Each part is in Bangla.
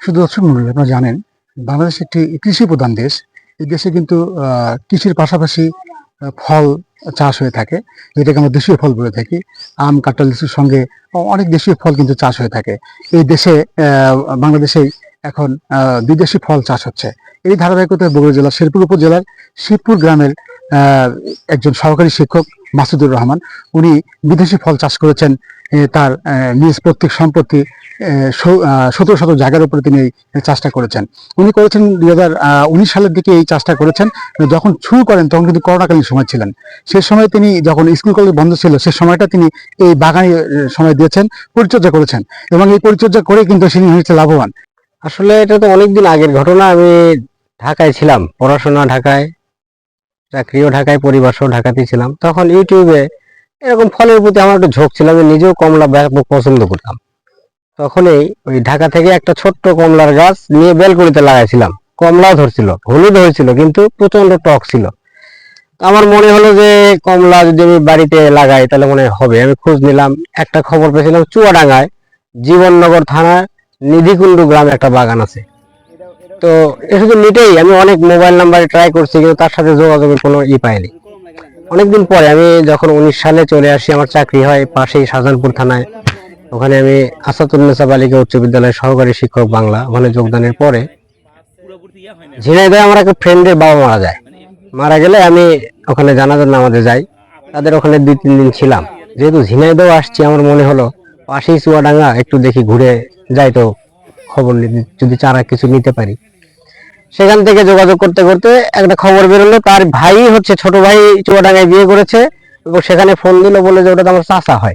শুধু দর্শক মন্ডলী আপনারা জানেন বাংলাদেশ একটি কৃষি প্রধান দেশ। এই দেশে কিন্তু কৃষির পাশাপাশি ফল চাষ হয়ে থাকে। যেটাকে আমরা দেশীয় ফল বলে থাকি। আম কাঁঠাল লিচুর সঙ্গে অনেক দেশীয় ফল কিন্তু চাষ হয়ে থাকে। এই দেশে আহ, বাংলাদেশেই এখন বিদেশি ফল চাষ হচ্ছে। এই ধারাবাহিকতায় বগুড়া জেলার শেরপুর উপজেলার শিবপুর গ্রামের একজন সহকারী শিক্ষক মাসুদুর রহমান। উনি বিদেশি ফল চাষ করেছেন তার নিজ প্রত্যেক সম্পত্তি সতেরো শত জায়গার উপরে তিনি এই চাষটা করেছেন। উনি করেছেন দুই উনিশ সালের দিকে এই চাষটা করেছেন, যখন শুরু করেন তখন কিন্তু করোনাকালীন সময় ছিলেন। সে সময় তিনি যখন স্কুল কলেজ বন্ধ ছিল, সে সময়টা তিনি এই বাগানে সময় দিয়েছেন, পরিচর্যা করেছেন এবং এই পরিচর্যা করে কিন্তু তিনি হয়েছে লাভবান। আসলে এটা তো অনেকদিন আগের ঘটনা, আমি ঢাকায় ছিলাম, পড়াশোনা ঢাকায়। চাকরিও ঢাকায় পরিবারসহ ঢাকাতেই ছিলাম। তখন ইউটিউবে এরকম ফলের প্রতি আমার একটু ঝোঁক ছিল, আমি নিজেও কমলা ব্যাপক পছন্দ করতাম। তখনই ওই ঢাকা থেকে একটা ছোট্ট কমলার গাছ নিয়ে বেলকুনিতে লাগাইছিলাম। কমলাও ধরছিল, হলুদ হয়েছিল, কিন্তু প্রচণ্ড টক ছিল। আমার মনে হলো যে, কমলা যদি আমি বাড়িতে লাগাই, তাহলে মনে হবে। আমি খোঁজ নিলাম, একটা খবর পেয়েছিলাম, চুয়াডাঙ্গায়, জীবননগর থানায় নিধিকুণ্ডু গ্রামে একটা বাগান আছে। তো এ শুধু নিটেই, আমি অনেক মোবাইল নাম্বারে ট্রাই করছি, কিন্তু তার সাথে যোগাযোগের কোনো ই পাইনি। অনেকদিন পরে আমি যখন উনিশ সালে চলে আসি, আমার চাকরি হয় পাশেই শাহজাহানপুর থানায়। ওখানে আমি আসাতুন্নেসা বালিকা উচ্চ বিদ্যালয়ের সহকারী শিক্ষক বাংলা ওখানে যোগদানের পরে ঝিনাইদহে আমার একটা ফ্রেন্ডের বাবা মারা যায়। মারা গেলে আমি ওখানে জানাজার নামাজে যাই। তাদের ওখানে দুই, তিন দিন ছিলাম। যেহেতু ঝিনাইদহ আসছি, আমার মনে হলো পাশেই চুয়াডাঙ্গা, একটু দেখি ঘুরে যাই তো খবর নি- যদি চারা কিছু নিতে পারি। সেখান থেকে যোগাযোগ করতে করতে একটা খবর বেরোলো, তার ভাই হচ্ছে ছোট ভাই চুয়াডাঙ্গায় বিয়ে করেছে এবং সেখানে ফোন দিল বলে যে ওটা তো আমার চাচা হয়।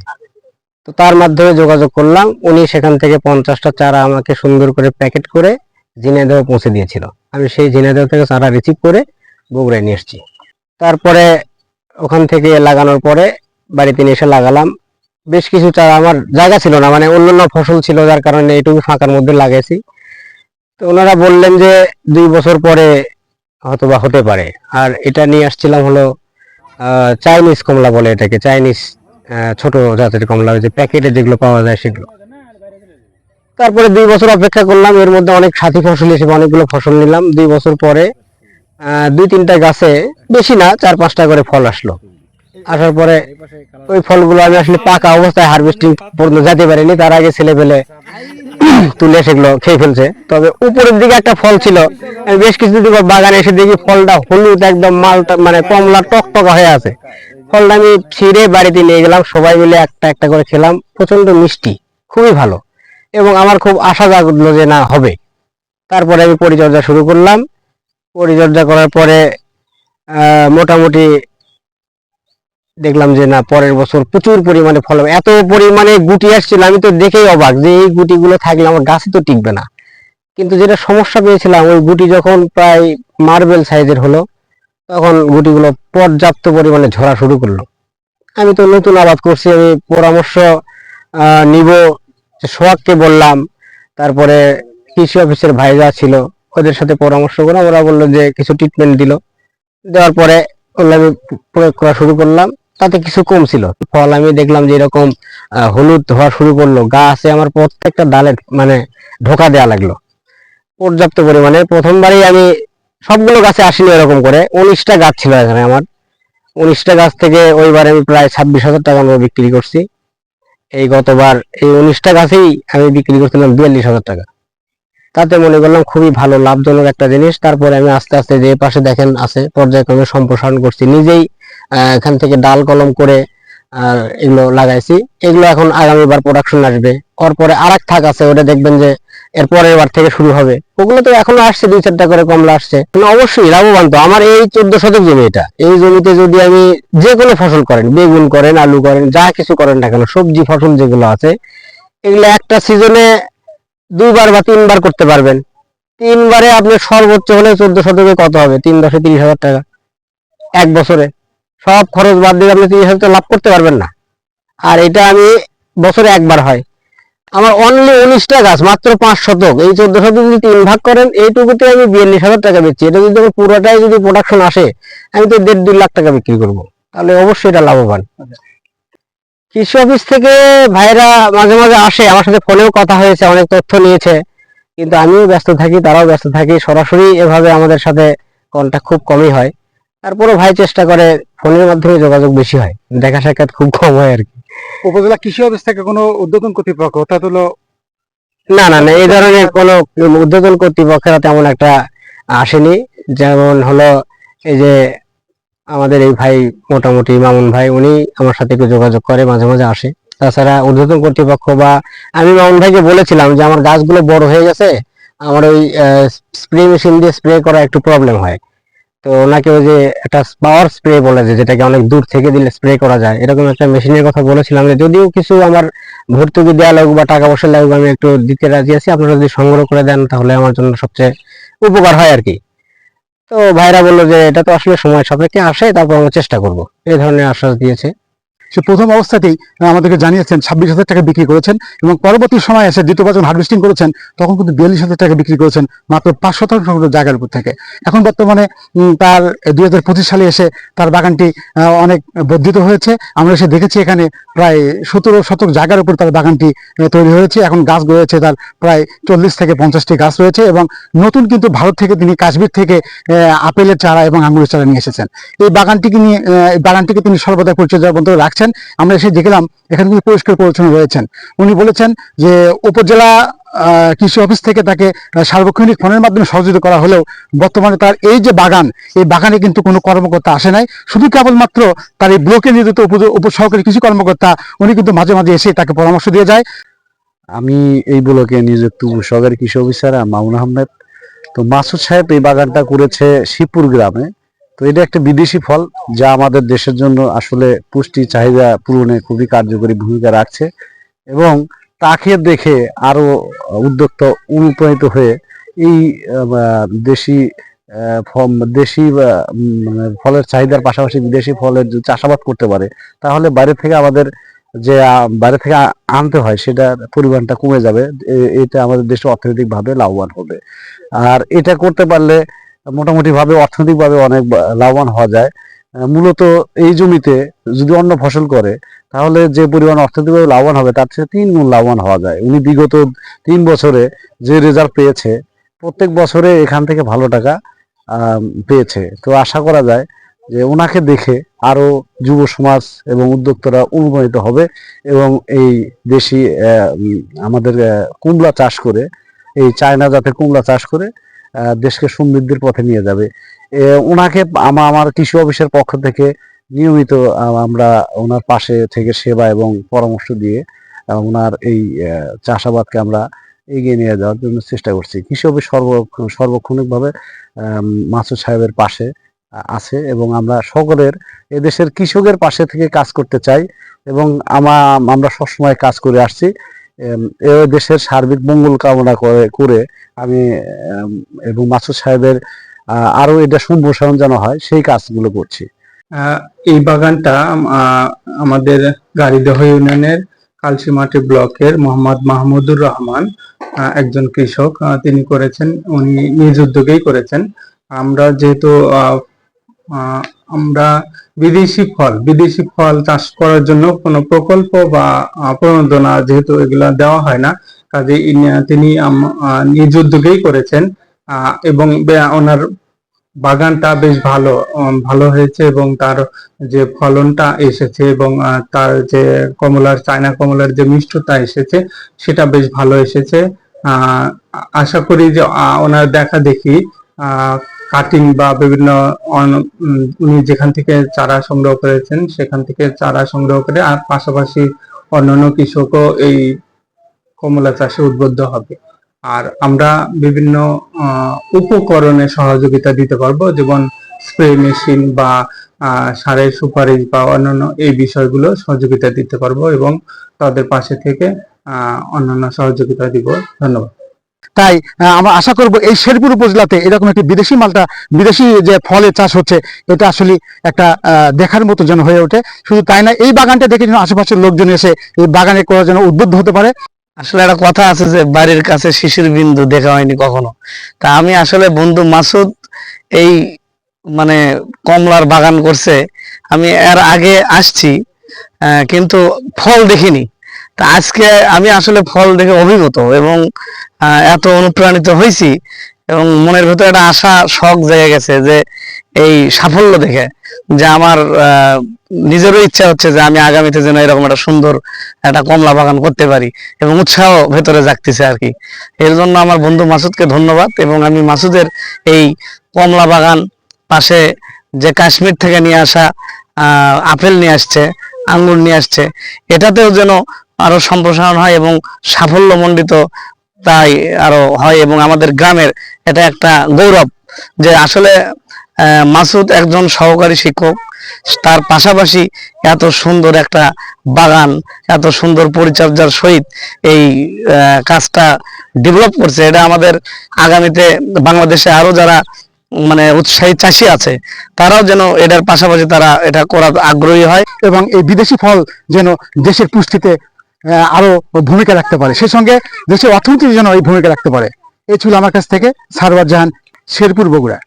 তো তার মাধ্যমে যোগাযোগ করলাম, উনি সেখান থেকে পঞ্চাশটা চারা আমাকে সুন্দর করে প্যাকেট করে ঝিনাইদহ পৌঁছে দিয়েছিল। আমি সেই ঝিনাইদহ থেকে চারা রিসিভ করে বগুড়ায় নিয়ে এসেছি। তারপরে ওখান থেকে লাগানোর পরে বাড়িতে নিয়ে এসে লাগালাম বেশ কিছু চারা আমার জায়গা ছিল না মানে অন্যান্য ফসল ছিল যার কারণে এইটুকু ফাঁকার মধ্যে লাগাইছি। তো ওনারা বললেন যে দুই বছর পরে হয়তো বা হতে পারে। আর এটা নিয়ে আসছিলাম হলো চাইনিজ কমলা বলে এটাকে চাইনিজ ছোট জাতের কমলা যে প্যাকেটে যেগুলো পাওয়া যায় সেগুলো। তারপরে দুই বছর অপেক্ষা করলাম, এর মধ্যে অনেক সাথী ফসল হিসেবে অনেকগুলো ফসল নিলাম। দুই বছর পরে দুই তিনটা গাছে, বেশি না, চার পাঁচটা করে ফল আসলো। আসার পরে ওই ফলগুলো আমি আসলে পাকা অবস্থায় হারভেস্টিং পর্যন্ত যেতে পারিনি। তার আগে ছেলে পেলে তুলে সেগুলো খেয়ে ফেলছে। তবে উপরের দিকে একটা ফল ছিল। আমি বেশ কিছুদিন পর বাগানে এসে দেখি ফলটা হলুদ একদম মালটা মানে কমলা টকটকা হয়ে আছে। ফলটা আমি ছিঁড়ে বাড়িতে নিয়ে গেলাম। সবাই মিলে একটা একটা করে খেলাম। প্রচণ্ড মিষ্টি, খুবই ভালো। এবং আমার খুব আশা জাগলো যে না, হবে। তারপরে আমি পরিচর্যা শুরু করলাম। পরিচর্যা করার পরে মোটামুটি দেখলাম যে না, পরের বছর প্রচুর পরিমাণে ফল এত পরিমাণে গুটি আসছিল, আমি তো দেখেই অবাক যে এই গুটিগুলো থাকলে আমার গাছে তো টিকবে না। কিন্তু যেটা সমস্যা পেয়েছিলাম, ওই গুটি যখন প্রায় মার্বেল সাইজের হলো, তখন গুটিগুলো পর্যাপ্ত পরিমাণে ঝরা শুরু করল। আমি তো নতুন আবাদ করছি, আমি পরামর্শ নিব সোহাগকে বললাম, তারপরে কৃষি অফিসের ভাইরা ছিল, ওদের সাথে পরামর্শ করে ওরা বলল যে কিছু ট্রিটমেন্ট দিল। দেওয়ার পরে ওগুলো আমি প্রয়োগ করা শুরু করলাম। তাতে কিছু কম ছিল ফল আমি দেখলাম যে এরকম হলুদ হওয়া শুরু করল, গাছে আমার প্রত্যেকটা ডালে মানে ঢোকা দেওয়া লাগল। পর্যাপ্ত পরিমাণে। প্রথমবারই আমি সবগুলো গাছে আসিনি এরকম করে। উনিশটা গাছ ছিল এখানে আমার। উনিশটা গাছ থেকে ওইবার আমি প্রায় ছাব্বিশ হাজার টাকা মতো বিক্রি করছি। এই গতবার এই উনিশটা গাছেই আমি বিক্রি করছিলাম বিয়াল্লিশ হাজার টাকা। তাতে মনে করলাম খুবই ভালো, লাভজনক একটা জিনিস। তারপরে আমি আস্তে আস্তে যে পাশে দেখেন আছে, পর্যায়ক্রমে সম্প্রসারণ করছি। নিজেই এখান থেকে ডাল কলম করে আর এগুলো লাগাইছি। এগুলো এখন আগামীবার প্রোডাকশন আসবে। ওর পরে আর এক থাক আছে, ওটা দেখবেন যে এর পরের বার থেকে শুরু হবে। ওগুলো তো এখনও আসছে, দুই চারটা করে কমলা আসছে। মানে অবশ্যই লাভবান তো। আমার এই চোদ্দ শতক জমি এটা। এই জমিতে যদি আমি যে কোনো ফসল করেন, বেগুন করেন, আলু করেন, যা কিছু করেন না কেন, সবজি ফসল যেগুলো আছে, এগুলো একটা সিজনে দুইবার বা তিনবার করতে পারবেন। তিনবারে আপনি সর্বোচ্চ হলে চোদ্দ শতকে কত হবে? তিন দশে তিরিশ হাজার টাকা। এক বছরে। সব খরচ বাদ দিয়ে আপনি তিরিশ হাজার লাভ করতে পারবেন না। আর এটা আমি বছরে একবার হয়। আমার অনলি উনিশটা গাছ, মাত্র পাঁচ শতক। এই চোদ্দ শতক যদি তিন ভাগ করেন, এইটুকুতে আমি বিয়াল্লিশ হাজার টাকা বেচছি। এটা যদি পুরোটাই যদি প্রোডাকশন আসে, আমি তো দেড় দুই লাখ টাকা বিক্রি করব। তাহলে অবশ্যই এটা লাভবান। কৃষি অফিস থেকে ভাইরা মাঝে মাঝে আসে। আমার সাথে ফোনেও কথা হয়েছে, অনেক তথ্য নিয়েছে। কিন্তু আমিও ব্যস্ত থাকি, তারাও ব্যস্ত থাকি। সরাসরি এভাবে আমাদের সাথে কলটা খুব কমই হয়। তারপরে ভাই চেষ্টা করে ফোনের মাধ্যমে যোগাযোগ বেশি হয়। দেখা সাক্ষাৎ খুব কম হয় আর কি। উপজেলা কৃষি অফিস থেকে কোনো উদ্বোধন কর্তৃপক্ষ অর্থাৎ হলো না না না এই ধরনের কোনো উদ্বোধন কর্তৃপক্ষেরা তেমন একটা আসেনি। যেমন হলো এই যে আমাদের এই ভাই মোটামুটি মামুন ভাই উনি আমার সাথে একটু যোগাযোগ করে মাঝে মাঝে আসে। তাছাড়া উদ্বোধন কর্তৃপক্ষ বা আমি মামুন ভাইকে বলেছিলাম যে আমার গাছগুলো বড় হয়ে গেছে আমার ওই স্প্রে মেশিন দিয়ে স্প্রে করা একটু প্রবলেম হয়। তো ওনাকে ওই যে একটা পাওয়ার স্প্রে বলে যে, যেটাকে অনেক দূর থেকে দিলে স্প্রে করা যায়, এরকম একটা মেশিনের কথা বলেছিলাম যে, যদিও কিছু আমার ভর্তুকি দেওয়া লাগুক বা টাকা পয়সা লাগুক আমি একটু দিতে রাজি আছি, আপনারা যদি সংগ্রহ করে দেন, তাহলে আমার জন্য সবচেয়ে উপকার হয় আর কি তো ভাইরা বলল যে, এটা তো আসলে সময় সবাইকে আসে, তারপর আমরা চেষ্টা করব। এই ধরনের আশ্বাস দিয়েছে। সে প্রথম অবস্থাতেই আমাদেরকে জানিয়েছেন ছাব্বিশ হাজার টাকা বিক্রি করেছেন এবং পরবর্তী সময় এসে দ্বিতীয়বার যখন হার্ভেস্টিং করেছেন, তখন কিন্তু বিয়াল্লিশ হাজার টাকা বিক্রি করেছেন, মাত্র পাঁচ শতাংশ জায়গার উপর থেকে। এখন বর্তমানে তার দুই হাজার পঁচিশ সালে এসে তার বাগানটি অনেক বর্ধিত হয়েছে। আমরা এসে দেখেছি এখানে প্রায় সতেরো শতক জায়গার উপর তার বাগানটি তৈরি হয়েছে। এখন গাছ রয়েছে তার প্রায় চল্লিশ থেকে পঞ্চাশটি গাছ রয়েছে এবং নতুন কিন্তু ভারত থেকে তিনি কাশ্মীর থেকে আপেলের চারা এবং আঙুরের চারা নিয়ে এসেছেন। এই বাগানটিকে নিয়ে বাগানটিকে তিনি সর্বদা পরিচর্যার বন্ধ রাখছেন। আমরা এসে দেখলাম এখানে কিন্তু পরিষ্কার পরিচ্ছন্ন রয়েছেন। উনি বলেছেন যে উপজেলা কৃষি অফিস থেকে তাকে সার্বক্ষণিক ফোনের মাধ্যমে সহযোগিতা করা হলেও বর্তমানে তার এই যে বাগান, এই বাগানে কিন্তু কোনো কর্মকর্তা আসে নাই। শুধু কেবলমাত্র তার এই ব্লকে নিযুক্ত উপ- উপ সহকারী কৃষি কর্মকর্তা, উনি কিন্তু মাঝে মাঝে এসে তাকে পরামর্শ দিয়ে যায়। আমি এই ব্লকে নিযুক্ত সহকারী কৃষি অফিসার মামুন আহমেদ। তো মাসুদ সাহেব এই বাগানটা করেছে শিবপুর গ্রামে। তো এটা একটা বিদেশি ফল যা আমাদের দেশের জন্য আসলে পুষ্টি চাহিদা পূরণে খুবই কার্যকরী ভূমিকা রাখছে এবং তাকে দেখে আরও উদ্যোক্তা অনুপ্রাণিত হয়ে এই দেশি দেশি ফলের চাহিদার পাশাপাশি বিদেশি ফলের চাষাবাদ করতে পারে, তাহলে বাইরে থেকে আমাদের যে বাইরে থেকে আনতে হয় সেটার পরিমাণটা কমে যাবে। এটা আমাদের দেশে অর্থনৈতিকভাবে লাভবান হবে। আর এটা করতে পারলে মোটামুটি ভাবে অর্থনৈতিকভাবে অনেক লাভবান হওয়া যায়। মূলত এই জমিতে যদি অন্য ফসল করে, তাহলে যে পরিমাণ অর্থনৈতিকভাবে লাভবান হবে, তার চেয়ে তিন গুণ লাভবান হওয়া যায়। উনি বিগত তিন বছরে যে রেজাল্ট পেয়েছে, প্রত্যেক বছরে এখান থেকে ভালো টাকা পেয়েছে। তো আশা করা যায় যে ওনাকে দেখে আরও যুব সমাজ এবং উদ্যোক্তারা অনুপ্রাণিত হবে এবং এই দেশি আমাদের কুমড়া চাষ করে, এই চায়না জাতের কুমড়া চাষ করে দেশকে সমৃদ্ধির পথে নিয়ে যাবে। ওনাকে আমা- আমার কৃষি অফিসের পক্ষ থেকে নিয়মিত আমরা ওনার পাশে থেকে সেবা এবং পরামর্শ দিয়ে ওনার এই চাষাবাদকে আমরা এগিয়ে নিয়ে যাওয়ার জন্য চেষ্টা করছি। কৃষি অফিস সর্ব, সর্বক্ষণিকভাবে মাসুদ সাহেবের পাশে আছে এবং আমরা সকলের, এদেশের কৃষকের পাশে থেকে কাজ করতে চাই এবং আমা, আমরা সবসময় কাজ করে আসছি। এ দেশের সার্বিক মঙ্গল কামনা করে করে আমি এবং মাসুদ সাহেবের আহ, আরও এটা সম্প্রসারণ যেন হয় সেই কাজগুলো করছি। এই বাগানটা আমাদের গাড়িদহ ইউনিয়নের কালসিমাটি ব্লকের মোহাম্মদ মাহমুদুর রহমান একজন কৃষক তিনি করেছেন উনি নিজ উদ্যোগেই করেছেন। আমরা যেহেতু আমরা বিদেশি ফল বিদেশি ফল চাষ করার জন্য কোনো প্রকল্প বা প্রণোদনা যেহেতু এগুলা দেওয়া হয় না, কাজে তিনি নিজ উদ্যোগেই করেছেন এবং ওনার বাগানটা বেশ ভালো ভালো হয়েছে এবং তার যে ফলনটা এসেছে এবং তার যে কমলার, চায়না কমলার যে মিষ্টতা এসেছে, সেটা বেশ ভালো এসেছে। আশা করি যে ওনার দেখা দেখি কাটিং বা বিভিন্ন উনি যেখান থেকে চারা সংগ্রহ করেছেন, সেখান থেকে চারা সংগ্রহ করে আর পাশাপাশি অন্যান্য কৃষকও এই কমলা চাষে উদ্বুদ্ধ হবে। আর আমরা বিভিন্ন উপকরণে সহযোগিতা দিতে পারব, যেমন স্প্রে মেশিন বা সারের সুপারিশ বা অন্যান্য এই বিষয়গুলো সহযোগিতা দিতে পারব এবং তাদের পাশে থেকে অন্যান্য সহযোগিতা দিব। ধন্যবাদ। তাই আমরা আশা করব এই শেরপুর উপজেলাতে এরকম একটি বিদেশি মালটা, বিদেশি যে ফলের চাষ হচ্ছে, এটা আসলে একটা দেখার মতো যেন হয়ে ওঠে। শুধু তাই না এই বাগানটা দেখে যেন আশেপাশের লোকজন এসে এই বাগানে করার জন্য উদ্বুদ্ধ হতে পারে। আসলে একটা কথা আছে যে, বাড়ির কাছে শিশির বিন্দু দেখা হয়নি কখনো। তা আমি আসলে বন্ধু মাসুদ এই মানে কমলার বাগান করছে। আমি এর আগে আসছি কিন্তু ফল দেখিনি। তা আজকে আমি আসলে ফল দেখে অভিভূত এবং এত অনুপ্রাণিত হয়েছি এবং মনের ভেতরে একটা আশা, শখ জেগে গেছে যে এই সাফল্য দেখে যে আমার নিজেরও ইচ্ছা হচ্ছে যে আমি আগামীতে যেন এরকম একটা সুন্দর একটা কমলা বাগান করতে পারি এবং উৎসাহ ভেতরে জাগতেছে আর কি। এর জন্য আমার বন্ধু মাসুদকে ধন্যবাদ এবং আমি মাসুদের এই কমলা বাগান পাশে যে কাশ্মীর থেকে নিয়ে আসা আপেল নিয়ে আসছে, আঙ্গুর নিয়ে আসছে, এটাতেও যেন আরও সম্প্রসারণ হয় এবং সাফল্যমণ্ডিত তাই আরও হয় এবং আমাদের গ্রামের এটা একটা গৌরব যে আসলে মাসুদ একজন সহকারী শিক্ষক। তার পাশাপাশি এত সুন্দর একটা বাগান, এত সুন্দর পরিচর্যার সহিত এই কাজটা ডেভেলপ করছে। এটা আমাদের আগামীতে বাংলাদেশে আরও যারা মানে উৎসাহী চাষি আছে, তারাও যেন এটার পাশাপাশি তারা এটা করার আগ্রহী হয়। এবং এই বিদেশি ফল যেন দেশের পুষ্টিতে আহ, আরও ভূমিকা রাখতে পারে। সেই সঙ্গে দেশের অর্থনীতির জন্য এই ভূমিকা রাখতে পারে। এ ছিল আমার কাছ থেকে সারবার জাহান শেরপুর বগুড়া।